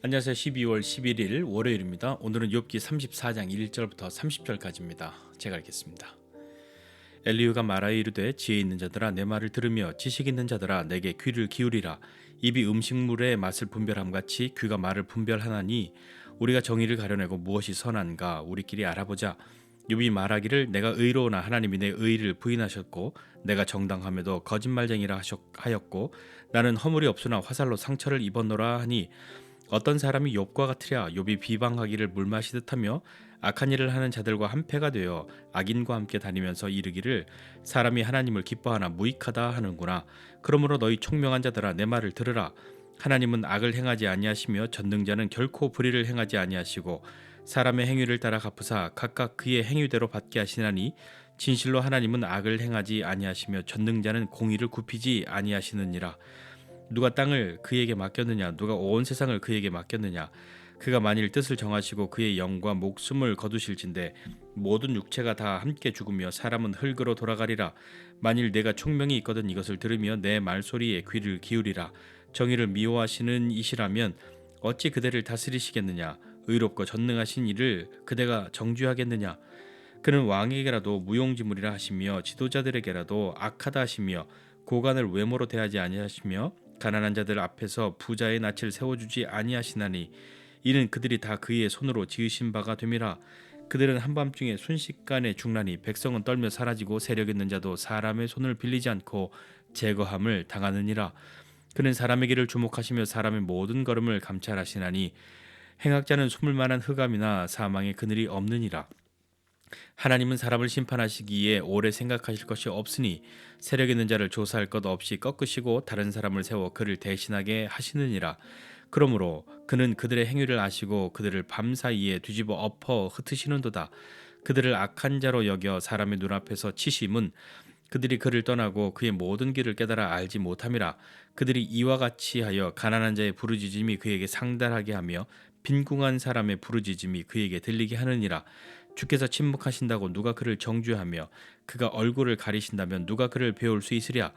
안녕하세요. 12월 11일 월요일입니다. 오늘은 욥기 34장 1절부터 30절까지입니다. 제가 읽겠습니다. 엘리후가 말하여 이르되 지혜 있는 자들아 내 말을 들으며 지식 있는 자들아 내게 귀를 기울이라 입이 음식물의 맛을 분별함 같이 귀가 말을 분별하나니 우리가 정의를 가려내고 무엇이 선한가 우리끼리 알아보자 욥이 말하기를 내가 의로우나 하나님이 내 의를 부인하셨고 내가 정당함에도 거짓말쟁이라 하였고 나는 허물이 없으나 화살로 상처를 입었노라 하니 어떤 사람이 욥과 같으랴 욥이 비방하기를 물 마시듯 하며 악한 일을 하는 자들과 한패가 되어 악인과 함께 다니면서 이르기를 사람이 하나님을 기뻐하나 무익하다 하는구나. 그러므로 너희 총명한 자들아 내 말을 들으라. 하나님은 악을 행하지 아니하시며 전능자는 결코 불의를 행하지 아니하시고 사람의 행위를 따라 갚으사 각각 그의 행위대로 받게 하시나니 진실로 하나님은 악을 행하지 아니하시며 전능자는 공의를 굽히지 아니하시느니라 누가 땅을 그에게 맡겼느냐 누가 온 세상을 그에게 맡겼느냐. 그가 만일 뜻을 정하시고 그의 영과 목숨을 거두실진데 모든 육체가 다 함께 죽으며 사람은 흙으로 돌아가리라. 만일 내가 총명이 있거든 이것을 들으며 내 말소리에 귀를 기울이라. 정의를 미워하시는 이시라면 어찌 그대를 다스리시겠느냐? 의롭고 전능하신 이를 그대가 정죄하겠느냐? 그는 왕에게라도 무용지물이라 하시며 지도자들에게라도 악하다 하시며 고관을 외모로 대하지 아니하시며 가난한 자들 앞에서 부자의 낯을 세워주지 아니하시나니 이는 그들이 다 그의 손으로 지으신 바가 됨이라 그들은 한밤중에 순식간에 죽나니 백성은 떨며 사라지고 세력 있는 자도 사람의 손을 빌리지 않고 제거함을 당하느니라 그는 사람의 길을 주목하시며 사람의 모든 걸음을 감찰하시나니 행악자는 숨을 만한 흑암이나 사망의 그늘이 없느니라. 하나님은 사람을 심판하시기에 오래 생각하실 것이 없으니 세력 있는 자를 조사할 것 없이 꺾으시고 다른 사람을 세워 그를 대신하게 하시느니라. 그러므로 그는 그들의 행위를 아시고 그들을 밤 사이에 뒤집어 엎어 흩으시는도다. 그들을 악한 자로 여겨 사람의 눈앞에서 치심은 그들이 그를 떠나고 그의 모든 길을 깨달아 알지 못함이라. 그들이 이와 같이 하여 가난한 자의 부르짖음이 그에게 상달하게 하며 빈궁한 사람의 부르짖음이 그에게 들리게 하느니라. 주께서 침묵하신다고 누가 그를 정죄하며 그가 얼굴을 가리신다면 누가 그를 배울 수 있으랴.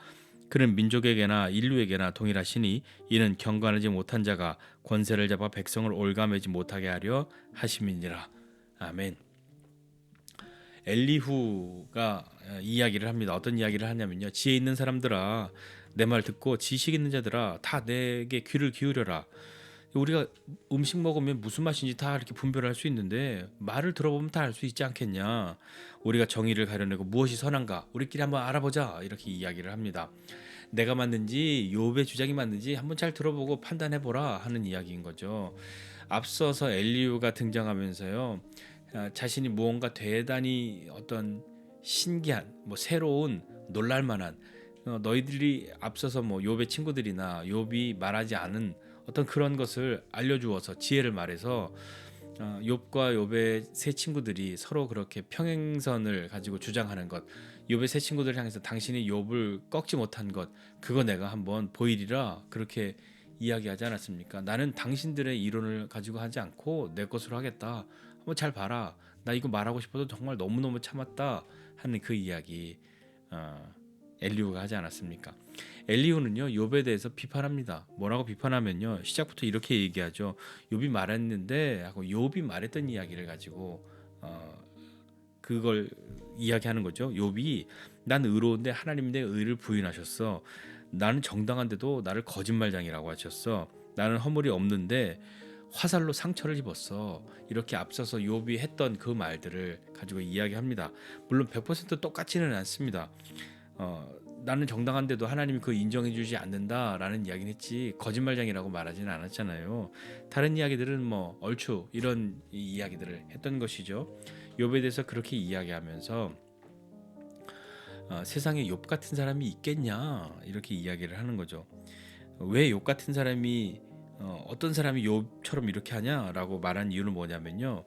그는 민족에게나 인류에게나 동일하시니 이는 경건하지 못한 자가 권세를 잡아 백성을 올가매지 못하게 하려 하심이니라. 아멘. 엘리후가 이야기를 합니다. 어떤 이야기를 하냐면요. 지혜 있는 사람들아 내 말 듣고 지식 있는 자들아 다 내게 귀를 기울여라. 우리가 음식 먹으면 무슨 맛인지 다 이렇게 분별할 수 있는데 말을 들어보면 다 알 수 있지 않겠냐. 우리가 정의를 가려내고 무엇이 선한가 우리끼리 한번 알아보자 이렇게 이야기를 합니다. 내가 맞는지 욥의 주장이 맞는지 한번 잘 들어보고 판단해 보라 하는 이야기인 거죠. 앞서서 엘리우가 등장하면서요. 아, 자신이 무언가 대단히 어떤 신기한 뭐 새로운 놀랄 만한 어, 너희들이 앞서서 뭐 욥의 친구들이나 욥이 말하지 않은 어떤 그런 것을 알려주어서 지혜를 말해서 어, 욥과 욥의 세 친구들이 서로 그렇게 평행선을 가지고 주장하는 것, 욥의 세 친구들 향해서 당신이 욥을 꺾지 못한 것, 그거 내가 한번 보이리라 그렇게 이야기하지 않았습니까? 나는 당신들의 이론을 가지고 하지 않고 내 것으로 하겠다. 한번 잘 봐라. 나 이거 말하고 싶어도 정말 너무 너무 참았다 하는 그 이야기. 어, 엘리우가 하지 않았습니까? 엘리우는요 욥에 대해서 비판합니다. 뭐라고 비판하면요 시작부터 이렇게 얘기하죠. 욥이 말했는데 하고 욥이 말했던 이야기를 가지고 어, 그걸 이야기하는 거죠. 욥이 난 의로운데 하나님 내 의를 부인하셨어. 나는 정당한데도 나를 거짓말장이라고 하셨어. 나는 허물이 없는데 화살로 상처를 입었어. 이렇게 앞서서 욥이 했던 그 말들을 가지고 이야기합니다. 물론 100% 똑같지는 않습니다. 어, 나는 정당한데도 하나님이 그 인정해 주지 않는다라는 이야기는 했지 거짓말장이라고 말하지는 않았잖아요. 다른 이야기들은 뭐 얼추 이런 이야기들을 했던 것이죠. 욥에 대해서 그렇게 이야기하면서 어, 세상에 욥 같은 사람이 있겠냐 이렇게 이야기를 하는 거죠. 왜 욥 같은 사람이 어, 어떤 사람이 욥처럼 이렇게 하냐라고 말한 이유는 뭐냐면요.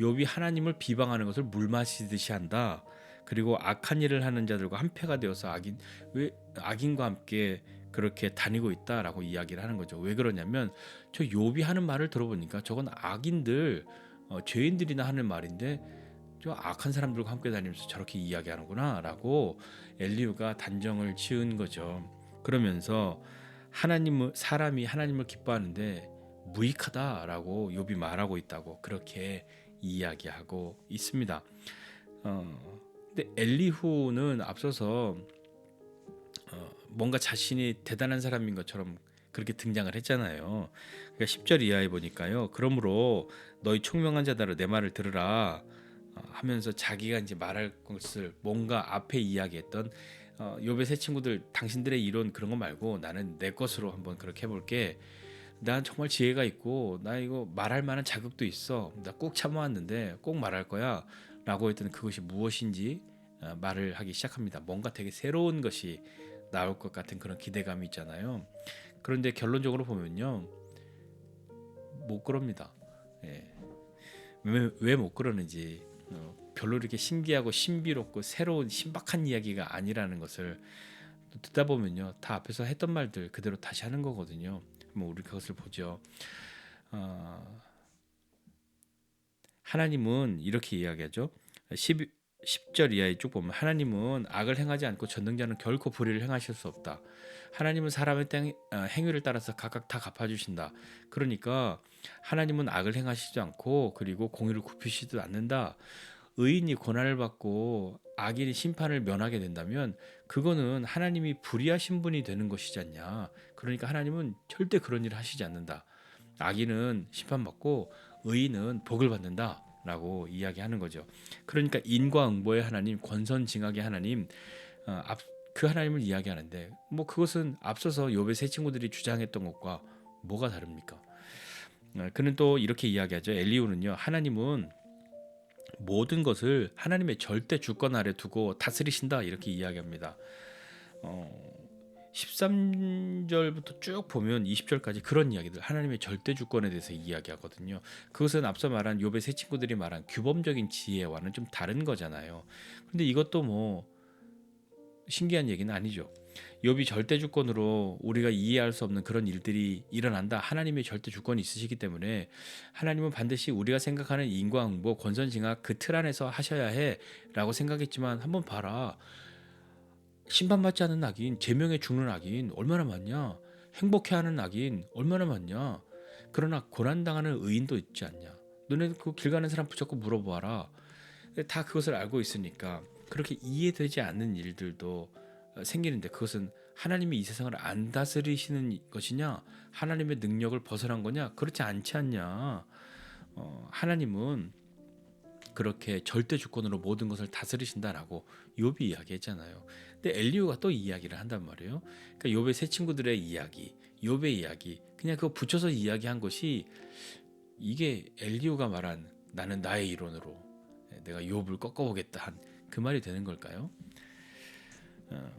욥이 하나님을 비방하는 것을 물 마시듯이 한다. 그리고 악한 일을 하는 자들과 한패가 되어서 악인 왜 악인과 함께 그렇게 다니고 있다라고 이야기를 하는 거죠. 왜 그러냐면 저 욥이 하는 말을 들어보니까 저건 악인들 어, 죄인들이나 하는 말인데 저 악한 사람들과 함께 다니면서 저렇게 이야기하는구나라고 엘리우가 단정을 지은 거죠. 그러면서 하나님을 사람이 하나님을 기뻐하는데 무익하다라고 욥이 말하고 있다고 그렇게 이야기하고 있습니다. 어, 근데 엘리후는 앞서서 어, 뭔가 자신이 대단한 사람인 것처럼 그렇게 등장을 했잖아요. 그러니까 10절 이하에 보니까요. 그러므로 너희 총명한 자들아 내 말을 들으라 어, 하면서 자기가 이제 말할 것을 뭔가 앞에 이야기했던 어, 욥의 세 친구들 당신들의 이론 그런 거 말고 나는 내 것으로 한번 그렇게 해볼게. 난 정말 지혜가 있고 나 이거 말할 만한 자격도 있어. 나 꼭 참아왔는데 꼭 말할 거야. 라고 했던 그것이 무엇인지 어, 말을 하기 시작합니다. 뭔가 되게 새로운 것이 나올 것 같은 그런 기대감이 있잖아요. 그런데 결론적으로 보면요. 못 그럽니다. 예. 왜못 그러는지 어, 별로 이렇게 신기하고 신비롭고 새로운 신박한 이야기가 아니라는 것을 듣다 보면요. 다 앞에서 했던 말들 그대로 다시 하는 거거든요. 뭐 우리 그것을 보죠. 어, 하나님은 이렇게 이야기하죠. 10, 10절 이하에 쭉 보면 하나님은 악을 행하지 않고 전능자는 결코 불의를 행하실 수 없다. 하나님은 사람의 땡, 어, 행위를 따라서 각각 다 갚아주신다. 그러니까 하나님은 악을 행하시지 않고 그리고 공의를 굽히시지도 않는다. 의인이 고난을 받고 악인이 심판을 면하게 된다면 그거는 하나님이 불의하신 분이 되는 것이지 않냐. 그러니까 하나님은 절대 그런 일을 하시지 않는다. 악인은 심판받고 의인은 복을 받는다 라고 이야기하는 거죠. 그러니까 인과응보의 하나님, 권선징악의 하나님, 어, 앞, 그 하나님을 이야기하는데 뭐 그것은 앞서서 욥의 세 친구들이 주장했던 것과 뭐가 다릅니까? 어, 그는 또 이렇게 이야기하죠. 엘리우는요, 하나님은 모든 것을 하나님의 절대 주권 아래 두고 다스리신다 이렇게 이야기합니다. 어, 13절부터 쭉 보면 20절까지 그런 이야기들 하나님의 절대 주권에 대해서 이야기하거든요. 그것은 앞서 말한 욥의 세 친구들이 말한 규범적인 지혜와는 좀 다른 거잖아요. 근데 이것도 뭐 신기한 얘기는 아니죠. 욥이 절대 주권으로 우리가 이해할 수 없는 그런 일들이 일어난다. 하나님의 절대 주권이 있으시기 때문에 하나님은 반드시 우리가 생각하는 인과응보, 권선징악 그 틀 안에서 하셔야 해라고 생각했지만 한번 봐라. 심판받지 않는 악인, 제명에 죽는 악인 얼마나 많냐? 행복해하는 악인 얼마나 많냐? 그러나 고난당하는 의인도 있지 않냐? 너네 그 길 가는 사람 붙잡고 물어보아라. 다 그것을 알고 있으니까 그렇게 이해되지 않는 일들도 생기는데 그것은 하나님이 이 세상을 안 다스리시는 것이냐? 하나님의 능력을 벗어난 거냐? 그렇지 않지 않냐? 어, 하나님은 그렇게 절대 주권으로 모든 것을 다스리신다라고 욥이 이야기했잖아요. 근데 엘리오가 또 이야기를 한단 말이에요. 그러니까 욥의 세 친구들의 이야기, 욥의 이야기, 그냥 그거 붙여서 이야기한 것이 이게 엘리오가 말한 나는 나의 이론으로 내가 욥을 꺾어보겠다 한 그 말이 되는 걸까요? 어,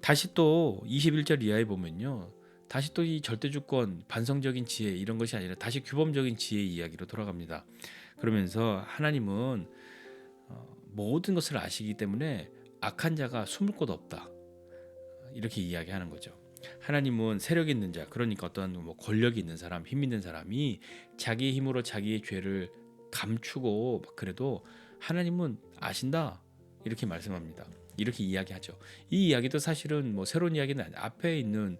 다시 또 21절 이하에 보면요. 다시 또 이 절대 주권, 반성적인 지혜 이런 것이 아니라 다시 규범적인 지혜 이야기로 돌아갑니다. 그러면서 하나님은 어, 모든 것을 아시기 때문에 악한 자가 숨을 곳 없다. 이렇게 이야기하는 거죠. 하나님은 세력 있는 자, 그러니까 어떤 뭐 권력이 있는 사람, 힘 있는 사람이 자기 힘으로 자기의 죄를 감추고 그래도 하나님은 아신다. 이렇게 말씀합니다. 이렇게 이야기하죠. 이 이야기도 사실은 뭐 새로운 이야기는 앞에 있는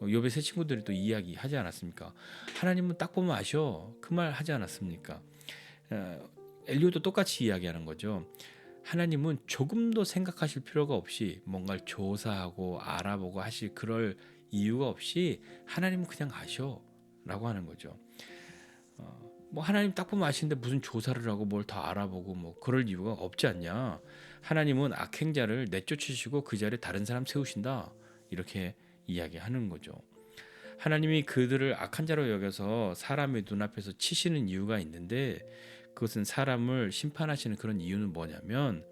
욥의 세 친구들이 또 이야기하지 않았습니까? 하나님은 딱 보면 아셔. 그 말 하지 않았습니까? 어, 엘리오도 똑같이 이야기하는 거죠. 하나님은 조금도 생각하실 필요가 없이 뭔가를 조사하고 알아보고 하실 그럴 이유가 없이 하나님은 그냥 아셔라고 하는 거죠. 어, 뭐 하나님 딱 보면 아시는데 무슨 조사를 하고 뭘 더 알아보고 뭐 그럴 이유가 없지 않냐? 하나님은 악행자를 내쫓으시고 그 자리에 다른 사람 세우신다 이렇게 이야기하는 거죠. 하나님이 그들을 악한 자로 여겨서 사람의 눈앞에서 치시는 이유가 있는데 그것은 사람을 심판하시는 그런 이유는 뭐냐면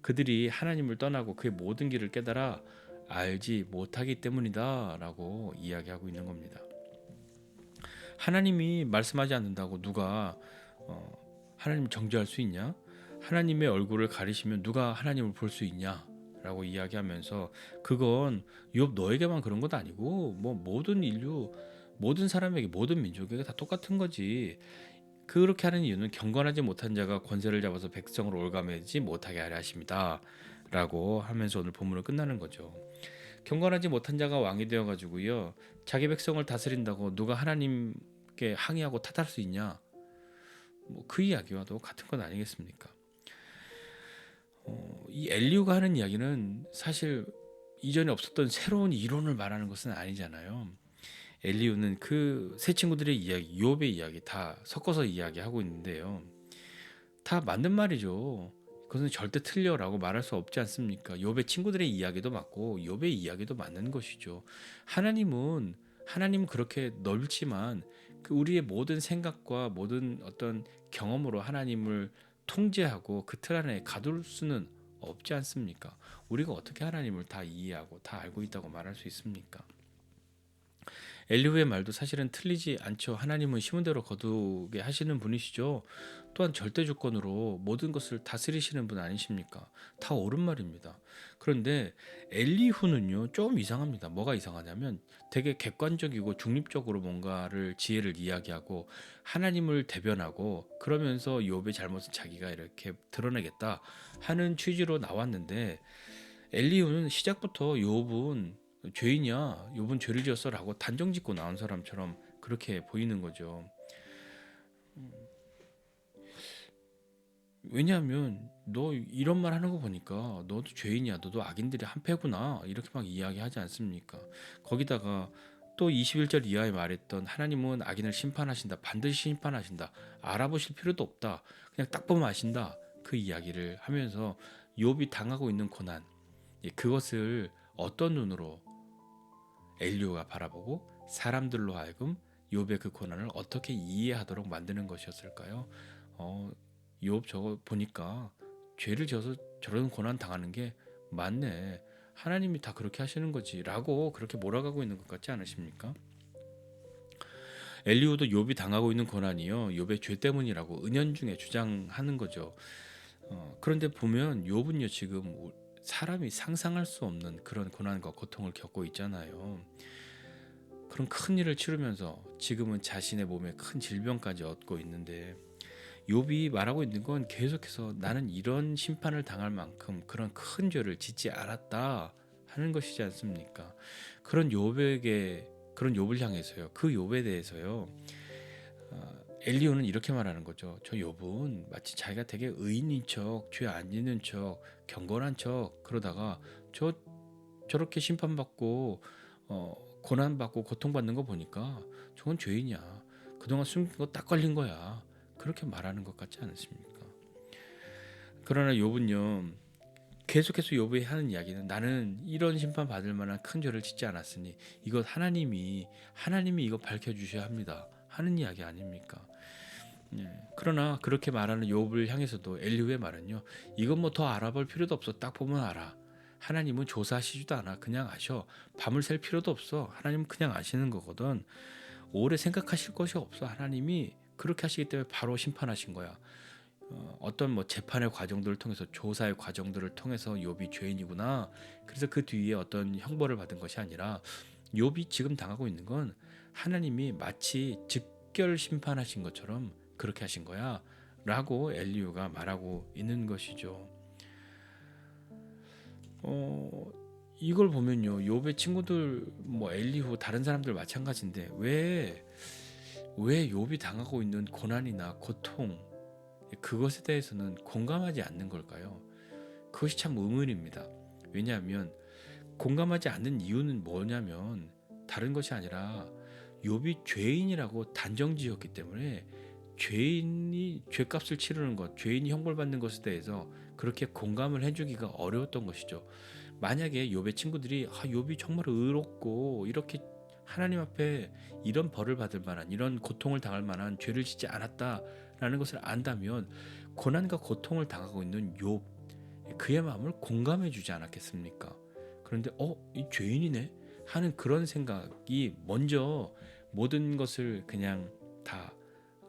그들이 하나님을 떠나고 그의 모든 길을 깨달아 알지 못하기 때문이다라고 이야기하고 있는 겁니다. 하나님이 말씀하지 않는다고 누가 어, 하나님 정죄할 수 있냐? 하나님의 얼굴을 가리시면 누가 하나님을 볼 수 있냐? 라고 이야기하면서 그건 욥 너에게만 그런 것 아니고 뭐 모든 인류 모든 사람에게 모든 민족에게 다 똑같은 거지 그렇게 하는 이유는 경건하지 못한 자가 권세를 잡아서 백성을 올가매지 못하게 하려 하십니다. 라고 하면서 오늘 본문을 끝나는 거죠. 경건하지 못한 자가 왕이 되어 가지고요. 자기 백성을 다스린다고 누가 하나님 그렇게 항의하고 탓할 수 있냐? 뭐 그 이야기와도 같은 건 아니겠습니까? 어, 이 엘리우가 하는 이야기는 사실 이전에 없었던 새로운 이론을 말하는 것은 아니잖아요. 엘리우는 그 세 친구들의 이야기, 욥의 이야기 다 섞어서 이야기하고 있는데요. 다 맞는 말이죠. 그것은 절대 틀려라고 말할 수 없지 않습니까? 욥의 친구들의 이야기도 맞고 욥의 이야기도 맞는 것이죠. 하나님은 하나님 그렇게 넓지만 그 우리의 모든 생각과 모든 어떤 경험으로 하나님을 통제하고 그 틀 안에 가둘 수는 없지 않습니까? 우리가 어떻게 하나님을 다 이해하고 다 알고 있다고 말할 수 있습니까? 엘리후의 말도 사실은 틀리지 않죠. 하나님은 심은 대로 거두게 하시는 분이시죠. 또한 절대 주권으로 모든 것을 다스리시는 분 아니십니까? 다 옳은 말입니다. 그런데 엘리후는요 좀 이상합니다. 뭐가 이상하냐면 되게 객관적이고 중립적으로 뭔가를 지혜를 이야기하고 하나님을 대변하고 그러면서 욥의 잘못은 자기가 이렇게 드러내겠다 하는 취지로 나왔는데 엘리후는 시작부터 욥은 죄인이야. 욥은 죄를 지었어라고 단정 짓고 나온 사람처럼 그렇게 보이는 거죠. 음. 왜냐하면 너 이런 말 하는 거 보니까 너도 죄인이야. 너도 악인들의 한패구나. 이렇게 막 이야기하지 않습니까? 거기다가 또 21절 이하에 말했던 하나님은 악인을 심판하신다. 반드시 심판하신다. 알아보실 필요도 없다. 그냥 딱 보면 아신다. 그 이야기를 하면서 욥이 당하고 있는 고난 예, 그것을 어떤 눈으로 엘리오가 바라보고 사람들로 하여금 욥의 그 고난을 어떻게 이해하도록 만드는 것이었을까요? 어, 욥 저거 보니까 죄를 지어서 저런 고난 당하는 게 맞네. 하나님이 다 그렇게 하시는 거지라고 그렇게 몰아가고 있는 것 같지 않으십니까? 엘리오도 욥이 당하고 있는 고난이요 욥의 죄 때문이라고 은연중에 주장하는 거죠. 어, 그런데 보면 욥은요 지금 사람이 상상할 수 없는 그런 고난과 고통을 겪고 있잖아요. 그런 큰 일을 치르면서 지금은 자신의 몸에 큰 질병까지 얻고 있는데 욥이 말하고 있는 건 계속해서 나는 이런 심판을 당할 만큼 그런 큰 죄를 짓지 않았다 하는 것이지 않습니까? 그런 욥에게 그런 욥을 향해서요. 그 욥에 대해서요. 어, 엘리오는 이렇게 말하는 거죠. 저 욥은 마치 자기가 되게 의인인 척, 죄 안 짓는 척, 경건한 척 그러다가 저 저렇게 심판받고 어, 고난받고 고통받는 거 보니까 저건 죄인이야. 그동안 숨긴 거 딱 걸린 거야. 그렇게 말하는 것 같지 않으십니까? 그러나 욥은요. 계속해서 욥이 하는 이야기는 나는 이런 심판 받을 만한 큰 죄를 짓지 않았으니 이것 하나님이 하나님이 이거 밝혀 주셔야 합니다. 하는 이야기 아닙니까? 예. 그러나 그렇게 말하는 욥을 향해서도 엘리후의 말은요. 이건 뭐 더 알아볼 필요도 없어. 딱 보면 알아. 하나님은 조사하시지도 않아. 그냥 아셔. 밤을 샐 필요도 없어. 하나님은 그냥 아시는 거거든. 오래 생각하실 것이 없어. 하나님이 그렇게 하시기 때문에 바로 심판하신 거야. 어, 어떤 뭐 재판의 과정들을 통해서 조사의 과정들을 통해서 욥이 죄인이구나. 그래서 그 뒤에 어떤 형벌을 받은 것이 아니라 욥이 지금 당하고 있는 건 하나님이 마치 직결 심판하신 것처럼 그렇게 하신 거야. 라고 엘리우가 말하고 있는 것이죠. 어, 이걸 보면요. 욥의 친구들 뭐 엘리후 다른 사람들 마찬가지인데 왜왜 욥이 당하고 있는 고난이나 고통 그것에 대해서는 공감하지 않는 걸까요? 그것이 참 의문입니다. 왜냐하면 공감하지 않는 이유는 뭐냐면 다른 것이 아니라 욥이 죄인이라고 단정지었기 때문에 죄인이 죄값을 치르는 것, 죄인이 형벌받는 것에 대해서 그렇게 공감을 해주기가 어려웠던 것이죠. 만약에 욥의 친구들이 아, 욥이 정말 의롭고 이렇게 하나님 앞에 이런 벌을 받을 만한 이런 고통을 당할 만한 죄를 짓지 않았다라는 것을 안다면 고난과 고통을 당하고 있는 욥 그의 마음을 공감해 주지 않았겠습니까? 그런데 어, 이 죄인이네 하는 그런 생각이 먼저 모든 것을 그냥 다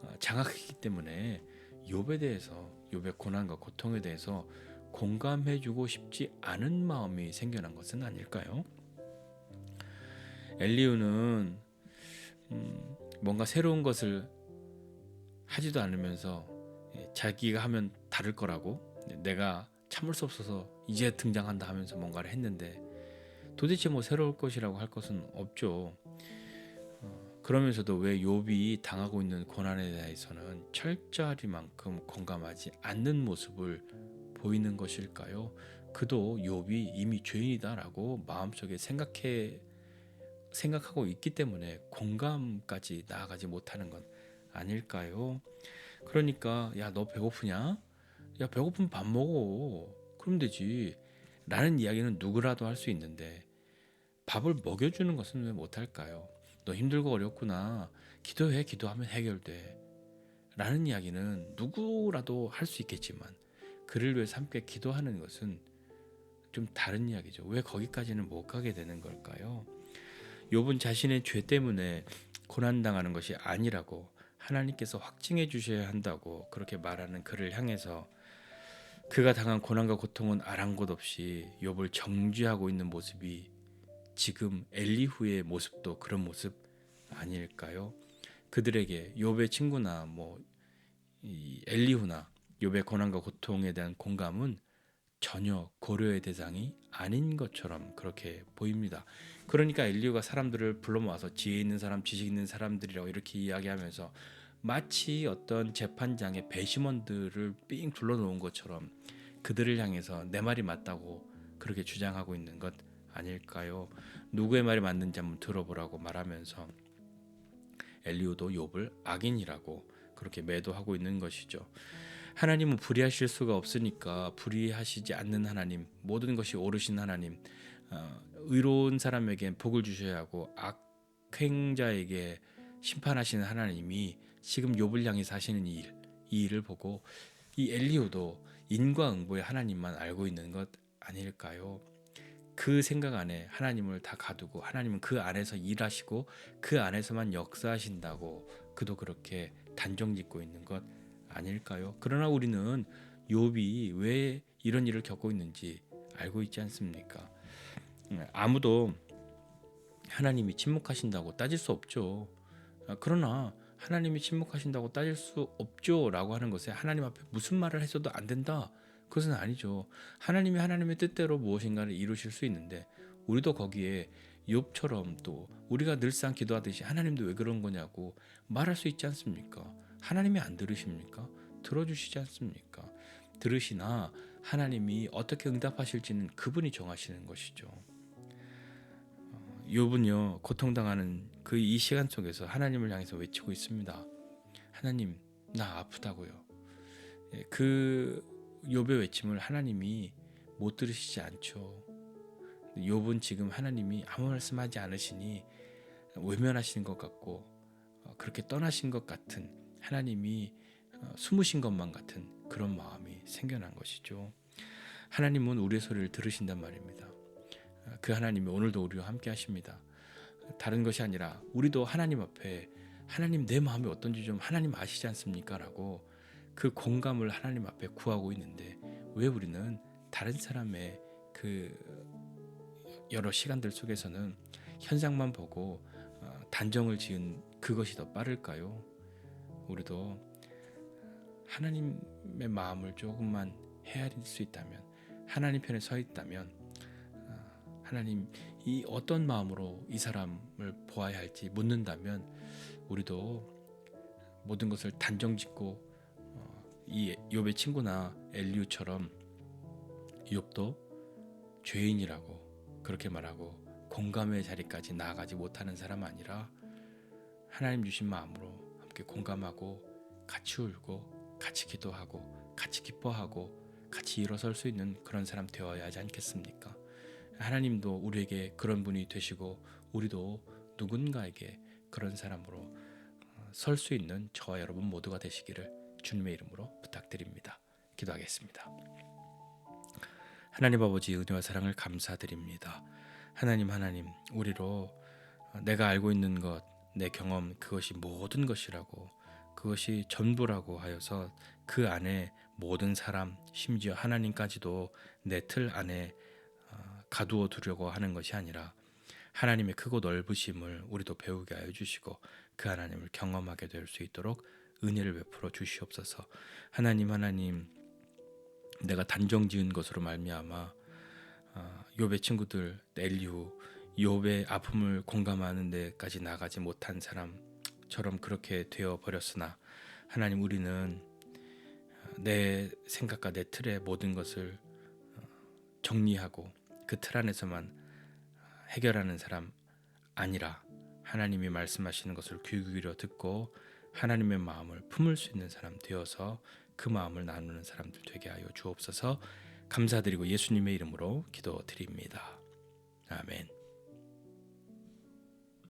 어, 장악했기 때문에 욥에 대해서 욥의 고난과 고통에 대해서 공감해주고 싶지 않은 마음이 생겨난 것은 아닐까요? 엘리우는 음, 뭔가 새로운 것을 하지도 않으면서 예, 자기가 하면 다를 거라고 내가 참을 수 없어서 이제 등장한다 하면서 뭔가를 했는데 도대체 뭐 새로울 것이라고 할 것은 없죠. 그러면서도 왜 욥이 당하고 있는 고난에 대해서는 철저하리만큼 공감하지 않는 모습을 보이는 것일까요? 그도 욥이 이미 죄인이다라고 마음속에 생각해 생각하고 있기 때문에 공감까지 나아가지 못하는 건 아닐까요? 그러니까 야 너 배고프냐? 야 배고프면 밥 먹어. 그럼 되지. 라는 이야기는 누구라도 할 수 있는데 밥을 먹여주는 것은 왜 못할까요? 너 힘들고 어렵구나. 기도해. 기도하면 해결돼. 라는 이야기는 누구라도 할 수 있겠지만 그를 위해서 함께 기도하는 것은 좀 다른 이야기죠. 왜 거기까지는 못 가게 되는 걸까요? 욥은 자신의 죄 때문에 고난 당하는 것이 아니라고 하나님께서 확증해 주셔야 한다고 그렇게 말하는 그를 향해서 그가 당한 고난과 고통은 아랑곳 없이 욥을 정죄하고 있는 모습이 지금 엘리후의 모습도 그런 모습 아닐까요? 그들에게 욥의 친구나 뭐 엘리후나 욥의 고난과 고통에 대한 공감은 전혀 고려의 대상이 아닌 것처럼 그렇게 보입니다. 그러니까 엘리후가 사람들을 불러 모아서 지혜 있는 사람, 지식 있는 사람들이라고 이렇게 이야기하면서 마치 어떤 재판장의 배심원들을 삥 둘러놓은 것처럼 그들을 향해서 내 말이 맞다고 그렇게 주장하고 있는 것 아닐까요? 누구의 말이 맞는지 한번 들어보라고 말하면서 엘리후도 욥을 악인이라고 그렇게 매도하고 있는 것이죠. 하나님은 불의하실 수가 없으니까 불의하시지 않는 하나님, 모든 것이 옳으신 하나님, 어, 의로운 사람에게 복을 주셔야 하고 악행자에게 심판하시는 하나님이 지금 욥을 향해서 하시는 이 일, 이 일을 보고 이 엘리오도 인과응보의 하나님만 알고 있는 것 아닐까요? 그 생각 안에 하나님을 다 가두고 하나님은 그 안에서 일하시고 그 안에서만 역사하신다고 그도 그렇게 단정 짓고 있는 것 아닐까요? 그러나 우리는 욥이 왜 이런 일을 겪고 있는지 알고 있지 않습니까? 음, 아무도 하나님이 침묵하신다고 따질 수 없죠. 아, 그러나 하나님이 침묵하신다고 따질 수 없죠라고 하는 것에 하나님 앞에 무슨 말을 했어도 안 된다. 그것은 아니죠. 하나님이 하나님의 뜻대로 무엇인가를 이루실 수 있는데 우리도 거기에 욥처럼 또 우리가 늘상 기도하듯이 하나님도 왜 그런 거냐고 말할 수 있지 않습니까? 하나님이 안 들으십니까? 들어주시지 않습니까? 들으시나 하나님이 어떻게 응답하실지는 그분이 정하시는 것이죠. 욥은요 고통당하는 그 이 시간 속에서 하나님을 향해서 외치고 있습니다. 하나님 나 아프다고요. 예, 그 욥의 외침을 하나님이 못 들으시지 않죠. 욥은 지금 하나님이 아무 말씀하지 않으시니 외면하시는 것 같고 어, 그렇게 떠나신 것 같은 하나님이 어, 숨으신 것만 같은 그런 마음이 생겨난 것이죠. 하나님은 우리의 소리를 들으신단 말입니다. 그 하나님이 오늘도 우리와 함께 하십니다. 다른 것이 아니라 우리도 하나님 앞에 하나님 내 마음이 어떤지 좀 하나님 아시지 않습니까? 라고 그 공감을 하나님 앞에 구하고 있는데 왜 우리는 다른 사람의 그 여러 시간들 속에서는 현상만 보고 어, 단정을 지은 그것이 더 빠를까요? 우리도 하나님의 마음을 조금만 헤아릴 수 있다면 하나님 편에 서 있다면 하나님 이 어떤 마음으로 이 사람을 보아야 할지 묻는다면 우리도 모든 것을 단정짓고 어, 이 욥의 친구나 엘리우처럼 욥도 죄인이라고 그렇게 말하고 공감의 자리까지 나아가지 못하는 사람 아니라 하나님 주신 마음으로 함께 공감하고 같이 울고 같이 기도하고 같이 기뻐하고 같이 일어설 수 있는 그런 사람 되어야 하지 않겠습니까? 하나님도 우리에게 그런 분이 되시고 우리도 누군가에게 그런 사람으로 어, 설수 있는 저와 여러분 모두가 되시기를 주님의 이름으로 부탁드립니다. 기도하겠습니다. 하나님 아버지 은혜와 사랑을 감사드립니다. 하나님 하나님 우리로 내가 알고 있는 것, 내 경험 그것이 모든 것이라고 그것이 전부라고 하여서 그 안에 모든 사람 심지어 하나님까지도 내 틀 안에 가두어 두려고 하는 것이 아니라 하나님의 크고 넓으심을 우리도 배우게 하여 주시고 그 하나님을 경험하게 될 수 있도록 은혜를 베풀어 주시옵소서. 하나님 하나님 내가 단정 지은 것으로 말미암아 아, 욥의 친구들 엘리후 욥의 아픔을 공감하는 데까지 나가지 못한 사람처럼 그렇게 되어 버렸으나 하나님 우리는 내 생각과 내 틀에 모든 것을 정리하고 그 틀 안에서만 해결하는 사람 아니라 하나님이 말씀하시는 것을 귀 기울여 듣고 하나님의 마음을 품을 수 있는 사람 되어서 그 마음을 나누는 사람들 되게 하여 주옵소서 감사드리고 예수님의 이름으로 기도드립니다. 아멘.